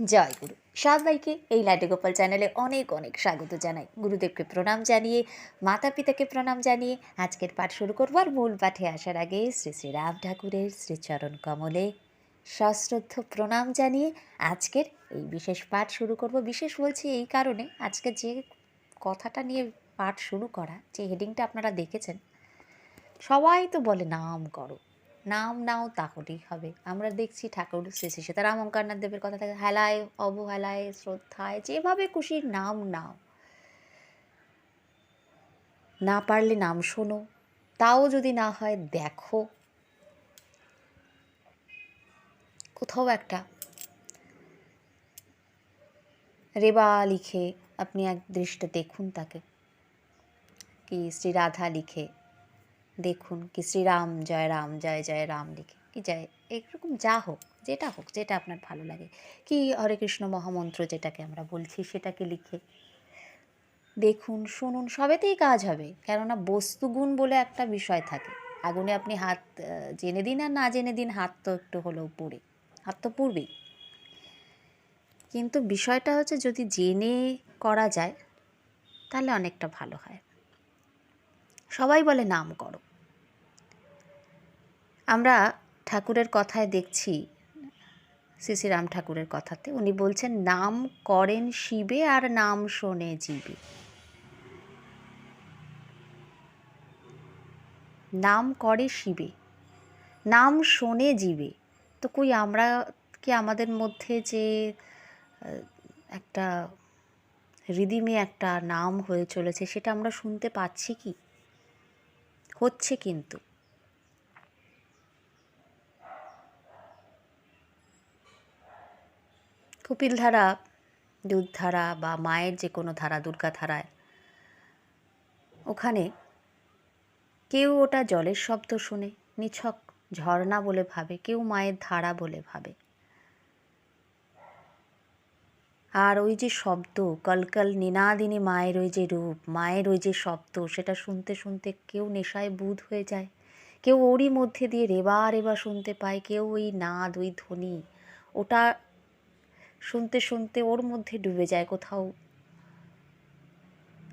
জয় গুরু সবাইকে এই লাড্ডু গোপাল চ্যানেলে অনেক অনেক স্বাগত জানাই। গুরুদেবকে প্রণাম জানিয়ে মাতা পিতাকে প্রণাম জানিয়ে আজকের পাঠ শুরু করব আর মূল পাঠে আসার আগে শ্রী শ্রী রাম ঠাকুরের শ্রীচরণ কমলে সশ্রদ্ধ প্রণাম জানিয়ে আজকের এই বিশেষ পাঠ শুরু করব। বিশেষ বলছি এই কারণে আজকে যে কথাটা নিয়ে পাঠ শুরু করা, যে হেডিংটা আপনারা দেখেছেন, সবাই তো বলে, নাম করো। নাম নাও তাহলেই হবে। আমরা দেখছি ঠাকুর শ্রী শ্রী সীতারাম অঙ্কারনাথ দেবের কথা থাকে, হেলায়, অবহেলায়, শ্রদ্ধায়, যেভাবে খুশি নাম নাও। না পারলে নাম শোনো, তাও যদি না হয় দেখো। কোথাও একটা রেবা লিখে আপনি এক দৃষ্টে দেখুন তাকে। কি শ্রী রাধা লিখে দেখুন কি শ্রীরাম জয় রাম, জয় জয় রাম লিখে, কি জয়, এরকম যা হোক, যেটা হোক, যেটা আপনার ভালো লাগে। কি হরে কৃষ্ণ মহামন্ত্র যেটাকে আমরা বলছি সেটাকে লিখে। দেখুন, শুনুন, সবেতেই কাজ হবে, কেননা বস্তুগুণ বলে একটা বিষয় থাকে। আগুনে আপনি হাত জেনে দিন আর না জেনে দিন, হাত তো একটু হলেও পড়ে, হাত তো পড়বেই। কিন্তু বিষয়টা হচ্ছে যদি জেনে করা যায়, তাহলে অনেকটা ভালো হয়। সবাই বলে নাম করো। আমরা ঠাকুরের কথায় দেখছি শ্রী রাম ঠাকুরের কথাতে, উনি বলছেন, নাম করেন শিবে আর নাম শোনে জীবে। নাম করে শিবে, নাম শোনে জীবে। তো কই, আমরা কি আমাদের মধ্যে যে একটা রিদিমে একটা নাম হয়ে চলেছে, সেটা আমরা শুনতে পাচ্ছি কি? হচ্ছে কিন্তু। কপিল ধারা, দুধ ধারা বা মায়ের যে কোনো ধারা, দুর্গা ধারায়। ওখানে কেউ ওটা জলের শব্দ শুনে, নিছক ঝর্ণা বলে ভাবে, কেউ মায়ের ধারা বলে ভাবে। আর ওই যে শব্দ কলকল নিনাদিনী মায়ের ওই যে রূপ, মায়ের ওই যে শব্দ, সেটা শুনতে শুনতে কেউ নেশায় বুধ হয়ে যায়। কেউ ওরই মধ্যে দিয়ে রেবা রেবা শুনতে পায়, কেউ ওই নাদ, ওই ধ্বনি, ওটা শুনতে শুনতে ওর মধ্যে ডুবে যায় কোথাও।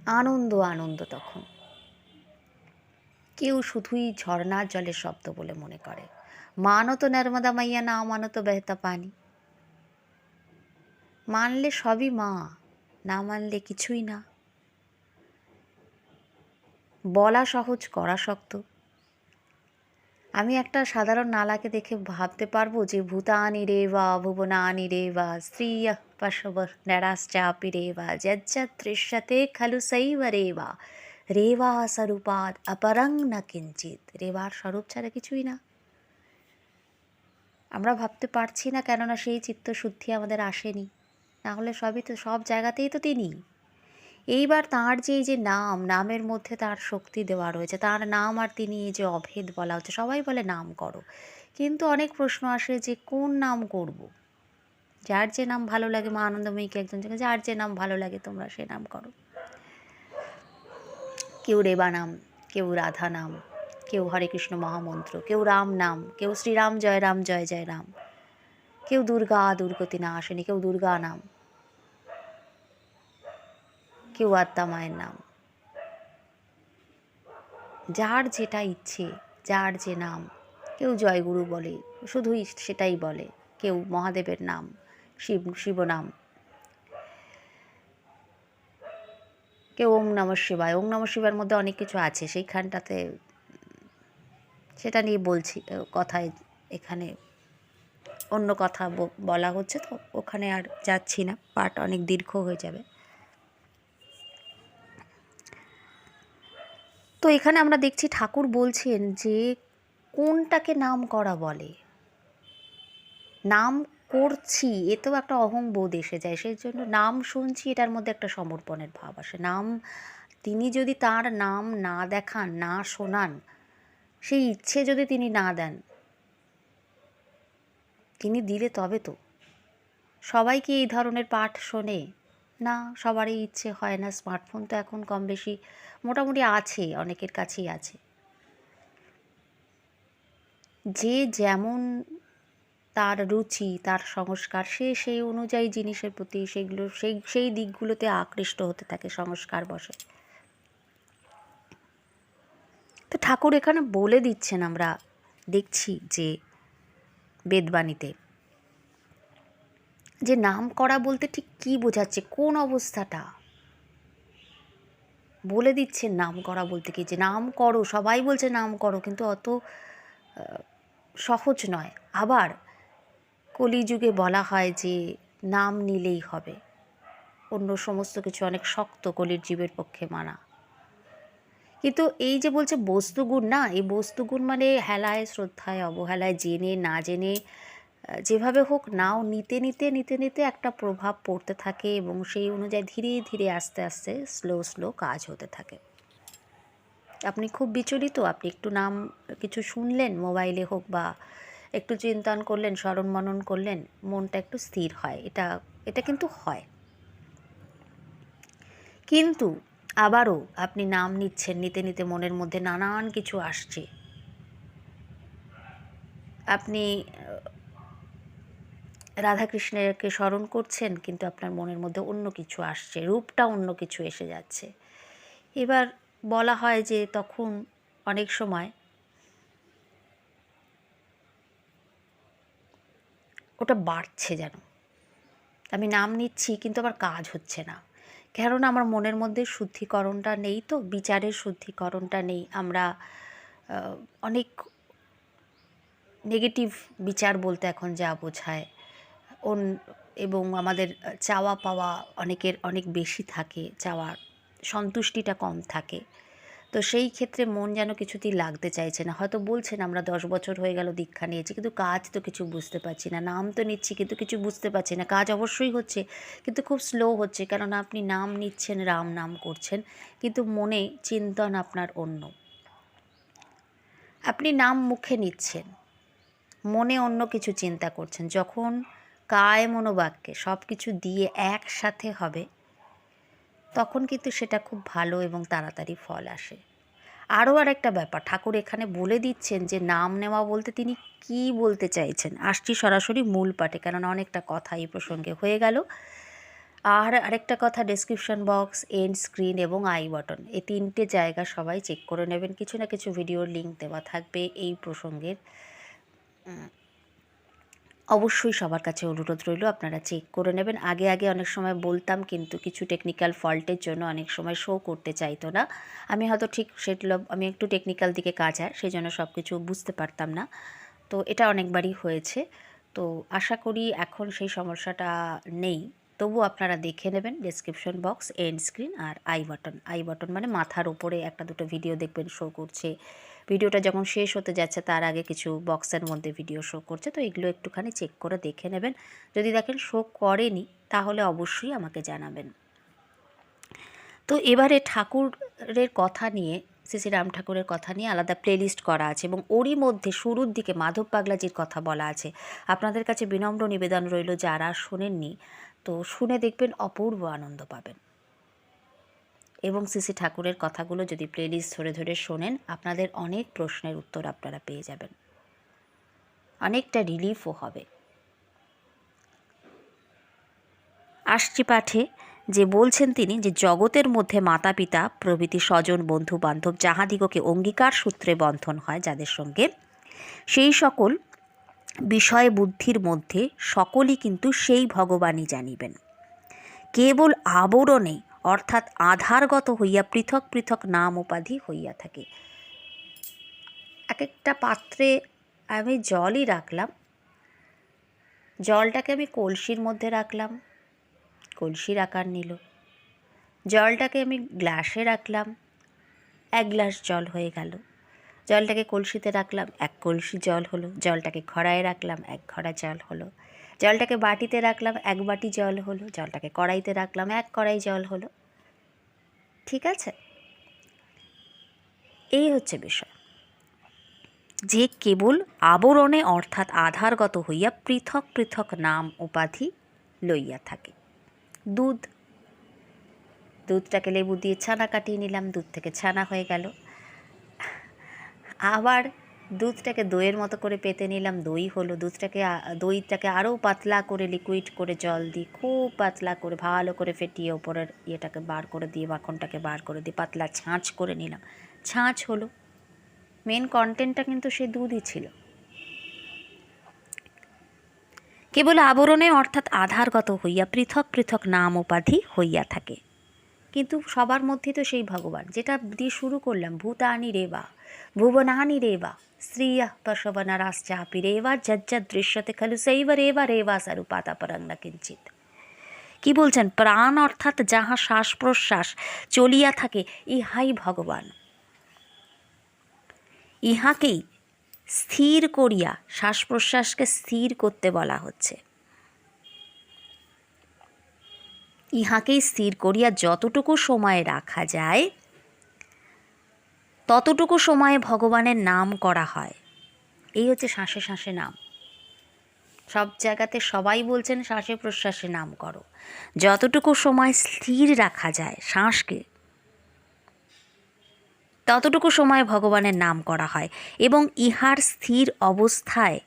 আনন্দ আনন্দ তখন। কেউ শুধুই ঝর্ণার জলের শব্দ বলে মনে করে। মানো তো নর্মদা মাইয়া না মানো তো বেহতা পানি। মানলে সবই মা, না মানলে কিছুই না। বলা সহজ, করা শক্ত। আমি একটা সাধারণ নালাকে দেখে ভাবতে পারব যে, ভূতানি রে বা, ভুবনানি রেবা স্ত্রিয় পশব নরাশ্চাপি রেবা যজ্জদৃশ্যতে খলু সৈব রেবা রেবা স্বরূপাদ অপরং না কিঞ্চিত রেবার স্বরূপ ছাড়া কিছুই না। আমরা ভাবতে পারছি না কেননা সেই চিত্তশুদ্ধি আমাদের আসেনি। নাহলে সবই তো, সব জায়গাতেই তো তিনি। এইবার তাঁর যে, এই যে নাম, নামের মধ্যে তার শক্তি দেওয়া রয়েছে, তার নাম আর তিনি এই যে অভেদ বলা হচ্ছে, সবাই বলে নাম করো। কিন্তু অনেক প্রশ্ন আসে যে, কোন নাম করব। যার যে নাম ভালো লাগে, মা আনন্দময়ীকে একজন যার যে নাম ভালো লাগে, তোমরা সে নাম করো। কেউ রেবা নাম, কেউ রাধা নাম, কেউ হরে কৃষ্ণ মহামন্ত্র, কেউ রাম নাম, কেউ শ্রীরাম জয় রাম, জয় জয় রাম। কেউ দুর্গা দুর্গতি না আসেনি, কেউ দুর্গা নাম। কেউ আত্মা মায়ের নাম। যার যেটা ইচ্ছে, যার যে নাম, কেউ জয়গুরু বলে শুধুই সেটাই বলে, কেউ মহাদেবের নাম, শিব শিবনাম কেউ ওম নম শিবায়। ওম নম শিবার মধ্যে অনেক কিছু আছে, সেইখানটাতে সেটা নিয়ে বলছি কথায় এখানে অন্য কথা বলা হচ্ছে তো, ওখানে আর যাচ্ছি না, পাঠ অনেক দীর্ঘ হয়ে যাবে। তো এখানে আমরা দেখছি ঠাকুর বলছেন যে কোনটাকে নাম করা বলে? নাম করছি, এতেও একটা অহংবোধ এসে যায়। সেই জন্য নাম শুনছি, এটার মধ্যে একটা সমর্পণের ভাব আসে। নাম, তিনি যদি তার নাম না দেখান, না শোনান, সেই ইচ্ছে যদি তিনি না দেন, তিনি দিলে তবে তো। সবাই কি এই ধরনের পাঠ শোনে? না, সবারই ইচ্ছে হয় না। স্মার্টফোন তো এখন কম বেশি মোটামুটি আছে, অনেকের কাছেই আছে। যে যেমন তার রুচি, তার সংস্কার, সে সেই অনুযায়ী জিনিসের প্রতি সেগুলো, সেই সেই দিকগুলোতে আকৃষ্ট হতে থাকে সংস্কার বসে তো ঠাকুর এখানে বলে দিচ্ছেন আমরা দেখছি যে বেদবাণীতে। যে নাম করা বলতে ঠিক কী বোঝাচ্ছে? কোন অবস্থাটা? বলে দিচ্ছে নাম করা বলতে কি? যে নাম করো, সবাই বলছে নাম করো, কিন্তু অত সহজ নয়। আবার কলিযুগে বলা হয় যে নাম নিলেই হবে। অন্য সমস্ত কিছু অনেক শক্ত কলির জীবের পক্ষে মানা। কিন্তু এই যে বলছে বস্তুগুণ, না, এই বস্তুগুণ মানে হেলায়, শ্রদ্ধায়, অবহেলায়, জেনে, না জেনে যেভাবে হোক নাও নিতে নিতে নিতে নিতে একটা প্রভাব পড়তে থাকে এবং সেই অনুযায়ী ধীরে ধীরে আস্তে আস্তে স্লো স্লো কাজ হতে থাকে। আপনি খুব বিচলিত, আপনি একটু নাম কিছু শুনলেন, মোবাইলে হোক বা একটু চিন্তন করলেন, স্মরণ মনন করলেন, মনটা একটু স্থির হয়। এটা এটা কিন্তু হয়। কিন্তু আবারও আপনি নাম নিচ্ছেন, নিতে নিতে মনের মধ্যে নানান কিছু আসছে। আপনি আহ, রাধাকৃষ্ণেরকে স্মরণ করছেন কিন্তু আপনার মনের মধ্যে অন্য কিছু আসছে রূপটা অন্য কিছু এসে যাচ্ছে। এবার বলা হয় যে তখন অনেক সময় ওটা বাড়ছে যেন। আমি নাম নিচ্ছি কিন্তু আমার কাজ হচ্ছে না। কেননা আমার মনের মধ্যে শুদ্ধিকরণটা নেই তো বিচারের শুদ্ধিকরণটা নেই। আমরা অনেক নেগেটিভ বিচার বলতে এখন যা বোঝায়। এবং আমাদের চাওয়া পাওয়া অনেকের অনেক বেশি থাকে চাওয়ার সন্তুষ্টিটা কম থাকে। তো সেই ক্ষেত্রে মন যেন কিছুতেই লাগতে চাইছে না। হয়তো বলছেন আমরা দশ বছর হয়ে গেল দীক্ষা নিয়েছি, কিন্তু কাজ তো কিছু বুঝতে পারছি না। নাম তো নিচ্ছি, কিন্তু কিছু বুঝতে পারছি না। কাজ অবশ্যই হচ্ছে, কিন্তু খুব স্লো হচ্ছে, কেননা আপনি নাম নিচ্ছেন, রাম নাম করছেন, কিন্তু মনে চিন্তন আপনার অন্য। আপনি নাম মুখে নিচ্ছেন, মনে অন্য কিছু চিন্তা করছেন। যখন কায় মনোবাক্যে সব কিছু দিয়ে একসাথে হবে, তখন কিন্তু সেটা খুব ভালো এবং তাড়াতাড়ি ফল আসে। আরও আর একটা ব্যাপার, ঠাকুর এখানে বলে দিচ্ছেন যে নাম নেওয়া বলতে তিনি কি বলতে চাইছেন? আসছি সরাসরি মূল পাঠে, কেননা অনেকটা কথা এই প্রসঙ্গে হয়ে গেল। আর আরেকটা কথা ডেসক্রিপশন বক্স এন্ড স্ক্রিন এবং আই বটন এই তিনটে জায়গা সবাই চেক করে নেবেন। কিছু না কিছু ভিডিওর লিঙ্ক দেওয়া থাকবে এই প্রসঙ্গের। অবশ্যই সবার কাছে অনুরোধ রইল, আপনারা চেক করে নেবেন। আগে আগে অনেক সময় বলতাম, কিন্তু কিছু টেকনিক্যাল ফল্টের জন্য অনেক সময় শো করতে চাইতো না। আমি হয়তো ঠিক সেগুলো আমি একটু টেকনিক্যাল দিকে কাজ হয় সেই জন্য সব কিছু বুঝতে পারতাম না। তো এটা অনেকবারই হয়েছে। তো আশা করি এখন সেই সমস্যাটা নেই। তবু আপনারা দেখে নেবেন ডেসক্রিপশন বক্স এন্ড স্ক্রিন আর আই বাটন আই বাটন মানে মাথার উপরে একটা দুটো ভিডিও দেখবেন শো করছে। ভিডিওটা যখন শেষ হতে যাচ্ছে, তার আগে কিছু বক্সের মধ্যে ভিডিও শো করছে। তো এগুলো একটুখানি চেক করে দেখে নেবেন। যদি দেখেন শো করেনি, তাহলে অবশ্যই আমাকে জানাবেন। তো এবারে ঠাকুরের কথা নিয়ে শ্রী রাম ঠাকুরের কথা নিয়ে আলাদা প্লেলিস্ট করা আছে এবং ওরই মধ্যে শুরুর দিকে মাধব পাগলাজির কথা বলা আছে। আপনাদের কাছে বিনম্র নিবেদন রইল, যারা শোনেননি তো শুনে দেখবেন অপূর্ব আনন্দ পাবেন। এবং শ্রী ঠাকুরের কথাগুলো যদি প্লেলিস্ট ধরে ধরে শোনেন, আপনাদের অনেক প্রশ্নের উত্তর আপনারা পেয়ে যাবেন। অনেকটা রিলিফও হবে। আসছি পাঠে, যে বলছেন তিনি যে জগতের মধ্যে মাতা পিতা প্রভৃতি স্বজন বন্ধু বান্ধব যাহাদিগকে অঙ্গীকার সূত্রে বন্ধন হয় যাদের সঙ্গে, সেই সকল বিষয় বুদ্ধির মধ্যে সকলই কিন্তু সেই ভগবানই জানিবেন। কেবল আবরণে অর্থাৎ আধারগত হইয়া পৃথক পৃথক নাম উপাধি হইয়া থাকে। এক একটা পাত্রে আমি জলই রাখলাম। জলটাকে আমি কলসির মধ্যে রাখলাম। কলসির আকার নিল। জলটাকে আমি গ্লাসে রাখলাম। এক গ্লাস জল হয়ে গেল। জলটাকে কলসিতে রাখলাম, এক কলসি জল হলো, জলটাকে ঘড়ায় রাখলাম, এক ঘড়া জল হলো। জলটাকে বাটিতে রাখলাম, এক বাটি জল হলো, জলটাকে কড়াইতে রাখলাম, এক কড়াই জল হলো। ঠিক আছে? এই হচ্ছে বিষয়। যে কেবল আবরণে অর্থাৎ আধারগত হইয়া পৃথক পৃথক নাম উপাধি লইয়া থাকে। দুধ। দুধটাকে লেবু দিয়ে ছানা কাটিয়ে নিলাম, দুধ থেকে ছানা হয়ে গেল। আবার দুধটাকে দইয়ের মতো করে পেতে নিলাম। দই হলো, দুধটাকে দইটাকে আরও পাতলা করে লিকুইড করে জল দিই খুব পাতলা করে, ভালো করে ফেটিয়ে ওপরের ইয়েটাকে বার করে দিয়ে মাখনটাকে বার করে দিয়ে পাতলা ছাঁচ করে নিলাম। ছাঁচ হলো মেন কন্টেন্টটা কিন্তু সে দুধই ছিল। কেবল আবরণে অর্থাৎ আধারগত হইয়া, পৃথক পৃথক নাম উপাধি হইয়া থাকে। কিন্তু সবার মধ্যে তো সেই ভগবান, যেটা দিয়ে শুরু করলাম, ভূতানি রেবা ভুবনানি রেবা শ্রিয়া পশবনারাশ্চাপি রেবা যজ্জা দৃশ্যতে খালু সেইব রেবা রেবা সারুপাতা পরং না কিঞ্চিত কি বলছেন প্রাণ অর্থাৎ যাহা শ্বাস প্রশ্বাস চলিয়া থাকে ইহাই ভগবান ইহাকেই স্থির করিয়া শ্বাস প্রশ্বাসকে স্থির করতে বলা হচ্ছে ইহাকেই স্থির করিয়া যতটুকু সময় রাখা যায় ততটুকু সময়ে ভগবানের নাম করা হয়। এই হচ্ছে শ্বাসে শ্বাসে নাম। সব জায়গাতে সবাই বলছেন শ্বাসে প্রশ্বাসে নাম করো। যতটুকু সময় স্থির রাখা যায় শ্বাসকে, ততটুকু সময় ভগবানের নাম করা হয় এবং ইহার স্থির অবস্থায়,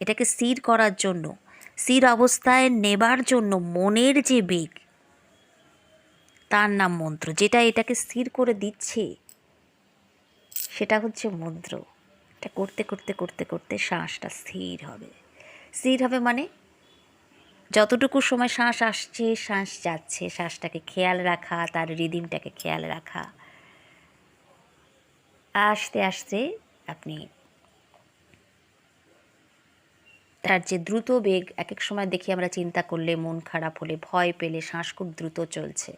এটাকে স্থির করার জন্য, স্থির অবস্থায় নেবার জন্য মনের যে বেগ, তার নাম মন্ত্র, যেটা এটাকে স্থির করে দিচ্ছে সেটা হচ্ছে মন্ত্র। এটা করতে করতে করতে করতে শ্বাসটা স্থির হবে। স্থির হবে মানে যতটুকু সময় শ্বাস আসছে, শ্বাস যাচ্ছে, শ্বাসটাকে খেয়াল রাখা, তার রিদিমটাকে খেয়াল রাখা। আস্তে আস্তে আপনি তার যে দ্রুত বেগ এক এক সময় দেখি আমরা চিন্তা করলে মন খারাপ হলে ভয় পেলে শ্বাস খুব দ্রুত চলছে।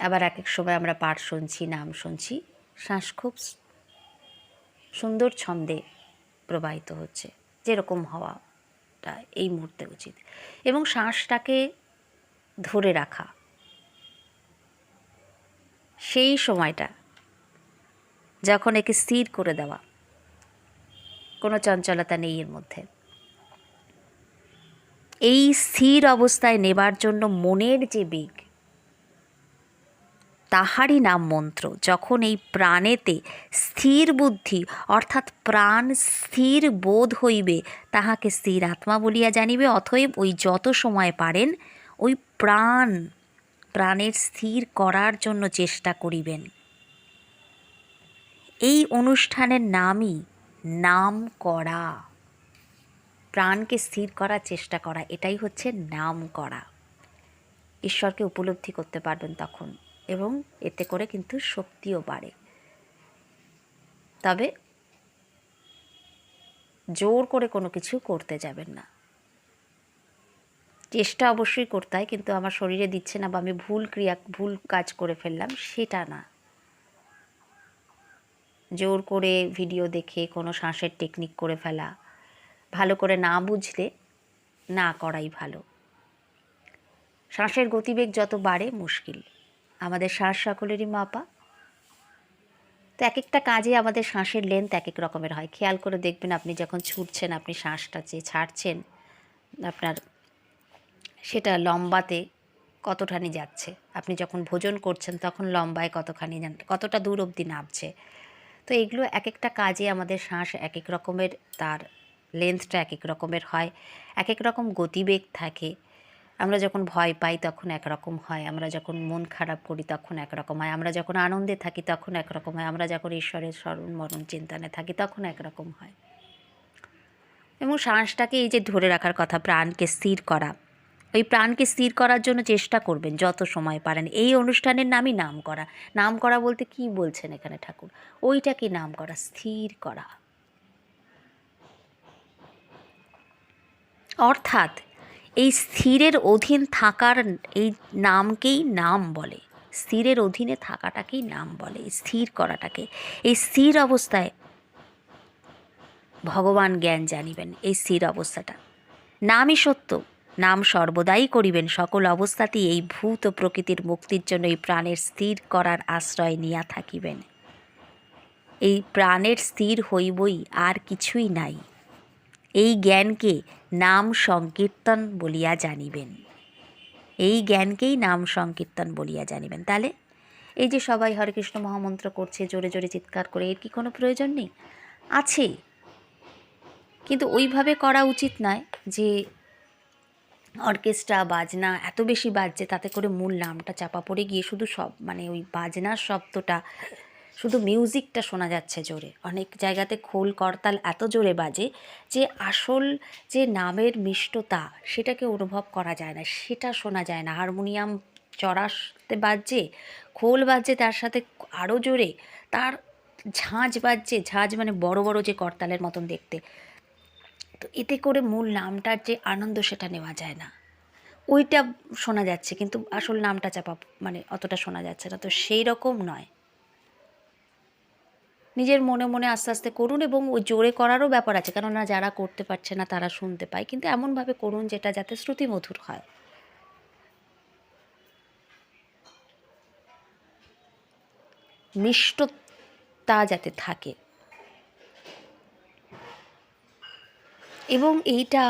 আবার এক এক সময় আমরা পাঠ শুনছি, নাম শুনছি। শ্বাস খুব সুন্দর ছন্দে প্রবাহিত হচ্ছে। যেরকম হওয়াটা এই মুহূর্তে উচিত। এবং শ্বাসটাকে ধরে রাখা। সেই সময়টা যখন একে স্থির করে দেওয়া, কোনো চঞ্চলতা নেই এর মধ্যে। এই স্থির অবস্থায় নেবার জন্য মনের যে বেগ তাহারই নাম মন্ত্র। যখন এই প্রাণেতে স্থির বুদ্ধি, অর্থাৎ প্রাণ স্থির বোধ হইবে, তাহাকে স্থির আত্মা বলিয়া জানিবে, অতএব ওই যত সময় পারেন, ওই প্রাণ, প্রাণের স্থির করার জন্য চেষ্টা করিবেন। এই অনুষ্ঠানের নামই নাম করা। প্রাণকে স্থির করার চেষ্টা করা, এটাই হচ্ছে নাম করা। ঈশ্বরকে উপলব্ধি করতে পারবেন তখন। এবং এতে করে কিন্তু শক্তিও বাড়ে। তবে জোর করে কোনো কিছু করতে যাবেন না। চেষ্টা অবশ্যই করতে হয়, কিন্তু আমার শরীরে দিচ্ছে না বা আমি ভুল ক্রিয়া, ভুল কাজ করে ফেললাম, সেটা না। জোর করে ভিডিও দেখে, কোনো শ্বাসের টেকনিক করে ফেলা, ভালো করে না বুঝলে না করাই ভালো। শ্বাসের গতিবেগ যত বাড়ে, মুশকিল। আমাদের শ্বাস সকলেরই মাপা। তো এক একটা কাজে আমাদের শ্বাসের লেন্থ এক এক রকমের হয়। খেয়াল করে দেখবেন আপনি যখন ছুটছেন, আপনি শ্বাসটা যে ছাড়ছেন, আপনার সেটা লম্বাতে কতখানি যাচ্ছে। আপনি যখন ভোজন করছেন, তখন লম্বায় কতখানি যান- কতটা দূর অবধি নামছে। তো এগুলো এক একটা কাজে আমাদের শ্বাস এক এক রকমের, তার লেন্থটা এক এক রকমের হয়। এক এক রকম গতিবেগ থাকে। আমরা যখন ভয় পাই তখন একরকম হয়, আমরা যখন মন খারাপ করি তখন একরকম হয়, আমরা যখন আনন্দে থাকি তখন একরকম হয়, আমরা যখন ঈশ্বরের স্মরণ মরণ চিন্তানে থাকি তখন একরকম হয়। এবং শ্বাসটাকে এই যে ধরে রাখার কথা, প্রাণকে স্থির করা, ওই প্রাণকে স্থির করার জন্য চেষ্টা করবেন যত সময় পারেন। এই অনুষ্ঠানের নামই নাম করা। নাম করা বলতে কি বলছেন এখানে ঠাকুর? ওইটাকে নাম করা, স্থির করা। অর্থাৎ এই স্থিরের অধীন থাকার এই নামকেই নাম বলে। স্থিরের অধীনে থাকাটাকেই নাম বলে, স্থির করাটাকে। এই স্থির অবস্থায় ভগবান জ্ঞান জানিবেন এই স্থির অবস্থাটা। নামই সত্য, নাম সর্বদাই করিবেন। সকল অবস্থাতেই এই ভূত প্রকৃতির মুক্তির জন্য এই প্রাণের স্থির করার আশ্রয় নিয়া থাকিবেন। এই প্রাণের স্থির হইবই আর কিছুই নাই। এই জ্ঞানকে নাম সংকীর্তন বলিয়া জানিবেন। এই জ্ঞানকেই নাম সংকীর্তন বলিয়া জানিবেন। তাহলে এই যে সবাই হরে কৃষ্ণ মহামন্ত্র করছে, জোরে জোরে চিৎকার করে, এর কি কোনো প্রয়োজন নেই? আছে। কিন্তু ওইভাবে করা উচিত নয় যে অর্কেস্ট্রা, বাজনা এত বেশি বাজছে তাতে করে মূল নামটা চাপা পড়ে গিয়ে শুধু সব মানে ওই বাজনার শব্দটা শুধু মিউজিকটা শোনা যাচ্ছে জোরে। অনেক জায়গাতে খোল, করতাল এত জোরে বাজে যে আসল যে নামের মিষ্টতা সেটাকে অনুভব করা যায় না, সেটা শোনা যায় না। হারমোনিয়াম চড়াতে বাজছে খোল বাজছে তার সাথে আরও জোরে, তার ঝাঁঝ বাজছে ঝাঁঝ মানে বড় বড় যে করতালের মতন দেখতে। তো এতে করে মূল নামটার যে আনন্দ সেটা নেওয়া যায় না। ওইটা শোনা যাচ্ছে কিন্তু আসল নামটা চাপা মানে অতটা শোনা যাচ্ছে না। তো সেই রকম নয়। নিজের মনে মনে আস্তে আস্তে করুন এবং ওই জোরে করারও ব্যাপার আছে। কেননা যারা করতে পারছে না তারা শুনতে পায়। কিন্তু এমনভাবে করুন যেটা যাতে শ্রুতিমধুর হয়। মিষ্টতা যাতে থাকে। এবং এইটা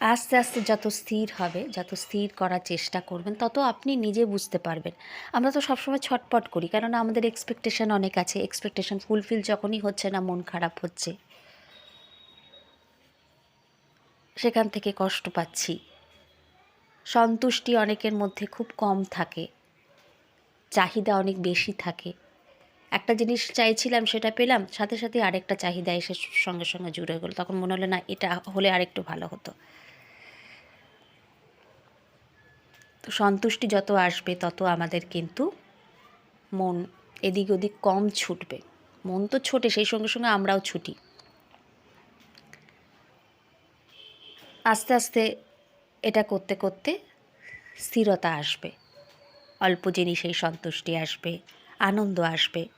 আস্তে আস্তে যত স্থির হবে, যত স্থির করার চেষ্টা করবেন, তত আপনি নিজে বুঝতে পারবেন। আমরা তো সবসময় ছটপট করি, কেননা আমাদের এক্সপেকটেশন অনেক আছে। এক্সপেকটেশন ফুলফিল যখনই হচ্ছে না, মন খারাপ হচ্ছে। সেখান থেকে কষ্ট পাচ্ছি। সন্তুষ্টি অনেকের মধ্যে খুব কম থাকে। চাহিদা অনেক বেশি থাকে। একটা জিনিস চাইছিলাম, সেটা পেলাম, সাথে সাথে আরেকটা চাহিদা এসে সঙ্গে সঙ্গে জুড়ে গেলো। তখন মনে হলো, না, এটা হলে আরেকটু ভালো হতো তো সন্তুষ্টি যত আসবে, তত আমাদের কিন্তু মন এদিক ওদিক কম ছুটবে। মন তো ছোটে, সেই সঙ্গে সঙ্গে আমরাও ছুটি। আস্তে আস্তে এটা করতে করতে স্থিরতা আসবে। অল্প জিনিসেই সন্তুষ্টি আসবে, আনন্দ আসবে।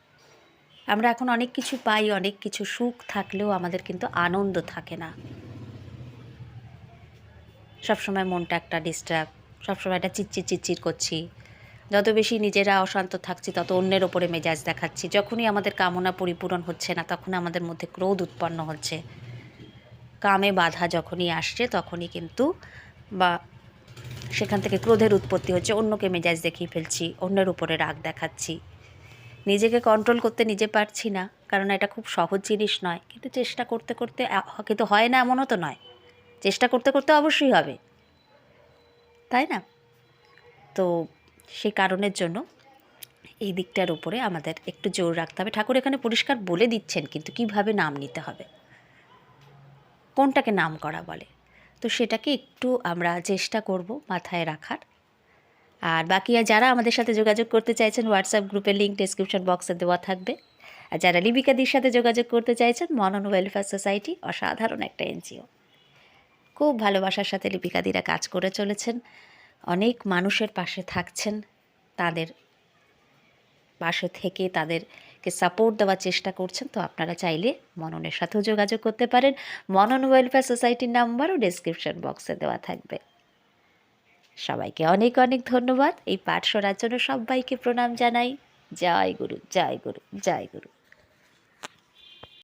আমরা এখন অনেক কিছু পাই, অনেক কিছু সুখ থাকলেও আমাদের কিন্তু আনন্দ থাকে না। সবসময় মনটা একটা ডিস্টার্ব সবসময় একটা চিচ্চির চিচ্চির করছি। যত বেশি নিজেরা অশান্ত থাকছি, তত অন্যের ওপরে মেজাজ দেখাচ্ছি। যখনই আমাদের কামনা পরিপূরণ হচ্ছে না, তখন আমাদের মধ্যে ক্রোধ উৎপন্ন হচ্ছে। কামে বাধা যখনই আসছে, তখনই কিন্তু বা সেখান থেকে ক্রোধের উৎপত্তি হচ্ছে, অন্যকে মেজাজ দেখিয়ে ফেলছি, অন্যের উপরে রাগ দেখাচ্ছি। নিজেকে কন্ট্রোল করতে নিজে পারছি না, কারণ এটা খুব সহজ জিনিস নয়। কিন্তু চেষ্টা করতে করতে কিন্তু হয় না এমনও তো নয়। চেষ্টা করতে করতে অবশ্যই হবে। তাই না? তো সেই কারণের জন্য এই দিকটার উপরে আমাদের একটু জোর রাখতে হবে। ঠাকুর এখানে পরিষ্কার বলে দিচ্ছেন কিন্তু কীভাবে নাম নিতে হবে? কোনটাকে নাম করা বলে? তো সেটাকে একটু আমরা চেষ্টা করব মাথায় রাখার। আর বাকি আর যারা আমাদের সাথে যোগাযোগ করতে চাইছেন হোয়াটসঅ্যাপ গ্রুপের লিঙ্ক ডিসক্রিপশন বক্সে দেওয়া থাকবে। আর যারা লিপিকাদির সাথে যোগাযোগ করতে চাইছেন, মনন ওয়েলফেয়ার সোসাইটি, অসাধারণ একটা এনজিও। খুব ভালোবাসার সাথে লিপিকাদিরা কাজ করে চলেছেন। অনেক মানুষের পাশে থাকছেন। তাদের পাশে থেকে তাদেরকে সাপোর্ট দেওয়ার চেষ্টা করছেন। তো আপনারা চাইলে মননের সাথেও যোগাযোগ করতে পারেন। মনন ওয়েলফেয়ার সোসাইটির নাম্বারও ডিসক্রিপশন বক্সে দেওয়া থাকবে। সবাইকে অনেক অনেক ধন্যবাদ। এই পাঠ শোনার জন্য সবাইকে প্রণাম জানাই। জয় গুরু জয় গুরু জয় গুরু।